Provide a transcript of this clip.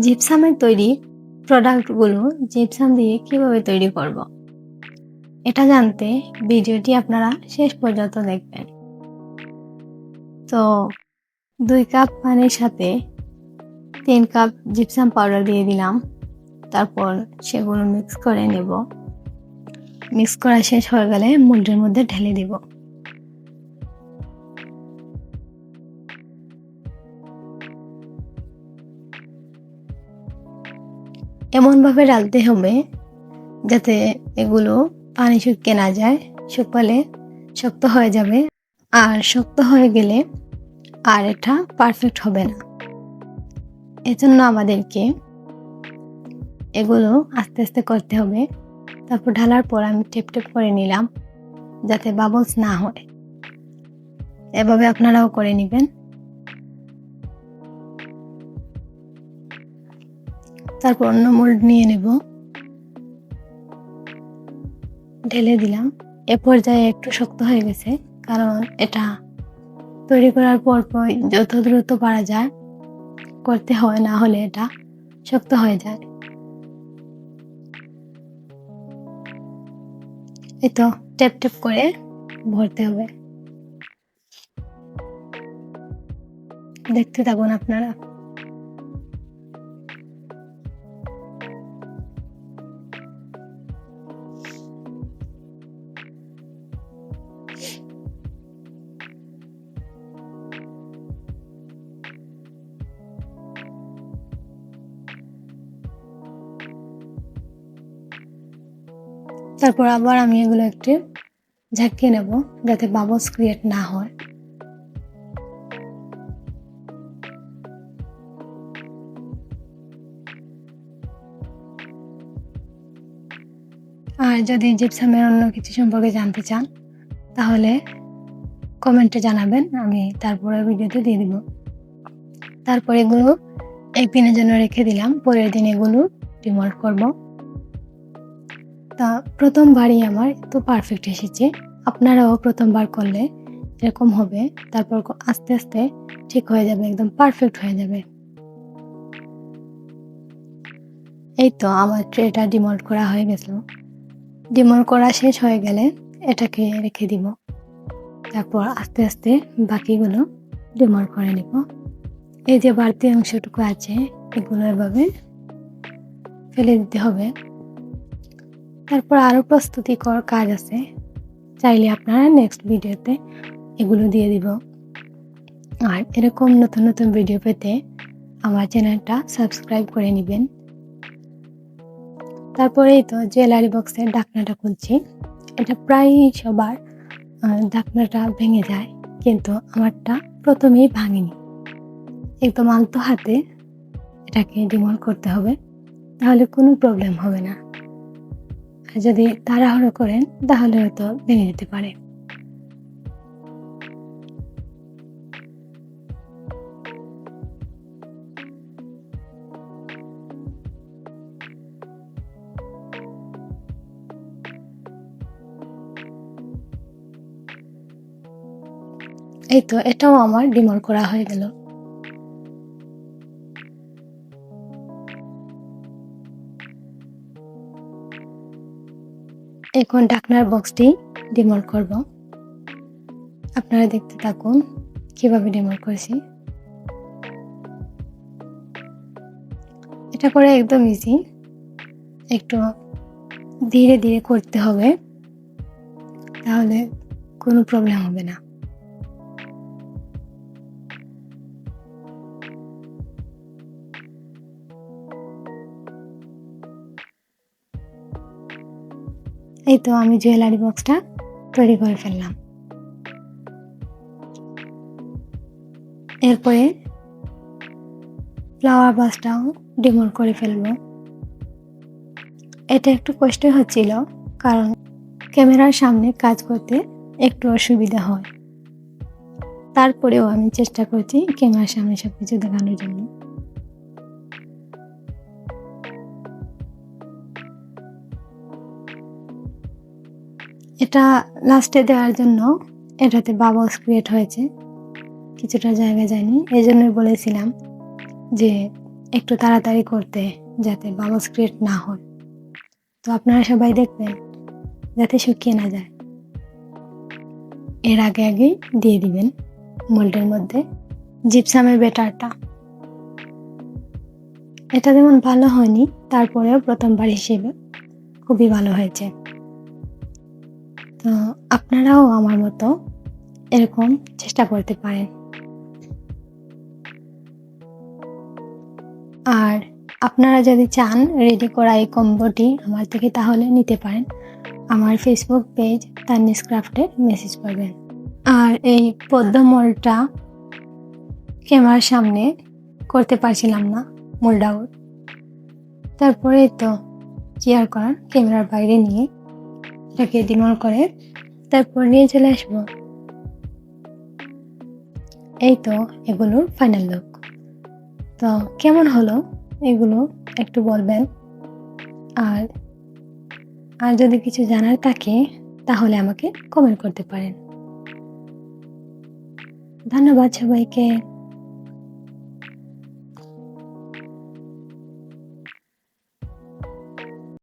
জিপসামের তৈরি প্রোডাক্টগুলো জিপসাম দিয়ে কীভাবে তৈরি করব। এটা জানতে ভিডিওটি আপনারা শেষ পর্যন্ত দেখবেন। তো, দুই কাপ পানির সাথে তিন কাপ জিপসাম পাউডার দিয়ে দিলাম। তারপর সেগুলো মিক্স করে নেব। মিক্স করা শেষ হয়ে গেলে মুদ্রের মধ্যে ঢেলে দেবো। এমনভাবে ডালতে হবে যাতে এগুলো পানি শুকিয়ে না যায়, শুকালে শক্ত হয়ে যাবে। আর শক্ত হয়ে গেলে আর এটা পারফেক্ট হবে না। এজন্য আমাদেরকে এগুলো আস্তে আস্তে করতে হবে। তারপর ঢালার পর আমি টেপ টেপ করে নিলাম যাতে বাবলস না হয়। এভাবে আপনারাও করে নেবেন। তারপর অন্য মোল্ড নিয়ে নেব। ঢেলে দিলাম। এ পর্যায়ে একটু শক্ত হয়ে গেছে, কারণ এটা তৈরি করার পর যত দ্রুত পারা যায়, করতে হয় না হলে এটা শক্ত হয়ে যায়। এই তো টেপ টেপ করে ভরতে হবে। দেখতে থাকুন আপনারা। তারপর আবার আমি এগুলো একটু ঝাঁকিয়ে নেব যাতে বাবলস ক্রিয়েট না হয়। আর যদি জিপসামের অন্য কিছু সম্পর্কে জানতে চান, তাহলে কমেন্টে জানাবেন, আমি তারপরে ভিডিওতে দিয়ে দিব। তারপর এগুলো একদিনের জন্য রেখে দিলাম, পরের দিন এগুলো ডিমল্ট করব। তা প্রথমবারই আমার তো পারফেক্ট এসেছে। আপনারাও প্রথমবার করলে এরকম হবে, তারপর আস্তে আস্তে ঠিক হয়ে যাবে, একদম পারফেক্ট হয়ে যাবে। এই তো আমার ট্রেটা ডিমল্ট করা হয়ে গেছিল। ডিমল্ট করা শেষ হয়ে গেলে এটাকে রেখে দিব। তারপর আস্তে আস্তে বাকিগুলো ডিমল্ট করে নিব। এই যে বাড়তি অংশটুকু আছে, এগুলো এভাবে ফেলে দিতে হবে। তারপর আরও প্রস্তুতিকর কাজ আছে। চাইলে আপনারা নেক্সট ভিডিওতে এগুলো দিয়ে দিব। আর এরকম নতুন নতুন ভিডিও পেতে আমার চ্যানেলটা সাবস্ক্রাইব করে নেবেন। তারপরেই তো জুয়েলারি বক্সের ডাকনাটা খুলছি। এটা প্রায় সবার ডাকনাটা ভেঙে যায়, কিন্তু আমারটা প্রথমেই ভাঙেনি। একদম আলতো হাতে এটাকে ডিমল করতে হবে, তাহলে কোনো প্রবলেম হবে না। যদি তাড়াহুড়ো করেন, তাহলে হয়তো ভেঙে যেতে পারে। এই তো এটাও আমার ডিমল করা হয়ে গেল। এখন ঢাকনার বক্সটি ডিমল করব। আপনারা দেখতে থাকুন, কীভাবে ডিমল করেছি। এটা করে একদম ইজি একটু ধীরে ধীরে করতে হবে, তাহলে কোনো প্রবলেম হবে না। এই তো আমি জুয়েলারি বক্সটা তৈরি করে ফেললাম। এরপরে ফ্লাওয়ার বাসটাও ডিমোল করে ফেলব। এটা একটু কষ্ট হচ্ছিল, কারণ ক্যামেরার সামনে কাজ করতে একটু অসুবিধা হয়। তারপরেও আমি চেষ্টা করছি ক্যামেরার সামনে সব কিছু দেখানোর জন্য। এটা লাস্টে দেওয়ার জন্য এটাতে বাবলস ক্রিয়েট হয়েছে। কিছুটা জায়গা যায়নি এই জন্যই বলেছিলাম যে একটু তাড়াতাড়ি করতে যাতে বাবলস ক্রিয়েট না হয়। তো আপনারা সবাই দেখবেন যাতে শুকিয়ে না যায়। এর আগে আগে দিয়ে দিবেন মোল্ডের মধ্যে জিপসামের বেটারটা এটা যেমন ভালো হয়নি, তারপরেও প্রথমবার হিসেবে খুবই ভালো হয়েছে। তো আপনারাও আমার মতো এরকম চেষ্টা করতে পারেন। আর আপনারা যদি চান রেডি করা এই কম্বোটি আমার থেকে তাহলে নিতে পারেন। আমার ফেসবুক পেজ তান্নিস ক্রাফটে মেসেজ করবেন আর এই পদ্মমলটা ক্যামেরার সামনে করতে পারছিলাম না, মোল্ড আউট। তারপরে তো চেয়ার করার? ক্যামেরার বাইরে নিয়ে এটাকে ডিমল করে, তারপর নিয়ে চলে আসব। এই তো এগুলোর ফাইনাল লুক তো কেমন হলো? এগুলো একটু বলবেন। আর আর যদি কিছু জানার থাকে, তাহলে আমাকে কমেন্ট করতে পারেন। ধন্যবাদ সবাইকে।